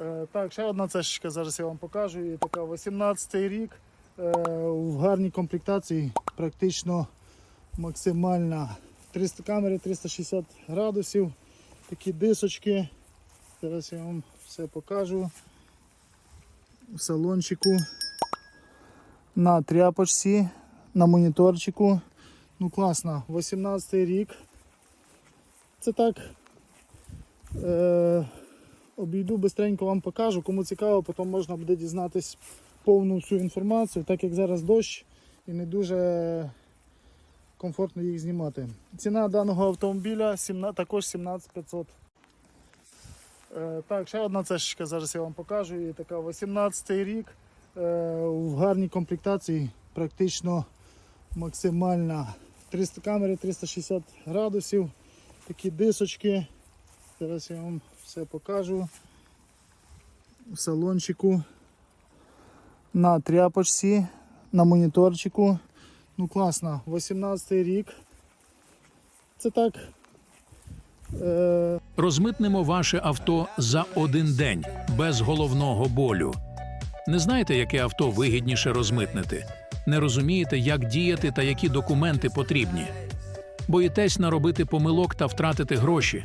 Е, Так, ще одна цешечка, зараз я вам покажу. І така 18-й рік е, в гарній комплектації, практично максимальна. 300 камери 360 градусів, такі дисочки. Зараз я вам все покажу. В салончику, на тряпочці, на моніторчику. Ну класно, 18-й рік. Це так. Е, обійду бистренько вам покажу. Кому цікаво, потім можна буде дізнатись повну всю інформацію, так як зараз дощ і не дуже комфортно їх знімати. Ціна даного автомобіля 17, також 17500. Е, так, ще одна цешечка, зараз я вам покажу. І така 18-й рік е, в гарній комплектації, практично максимальна. 300 камери 360 градусів, такі дисочки. Зараз я вам все покажу. В салончику, на тряпочці, на моніторчику. Ну класно, 18 рік. Це так. Е, Розмитнемо ваше авто за один день без головного болю. Не знаєте, яке авто вигідніше розмитнити? Не розумієте, як діяти та які документи потрібні. Боїтесь наробити помилок та втратити гроші.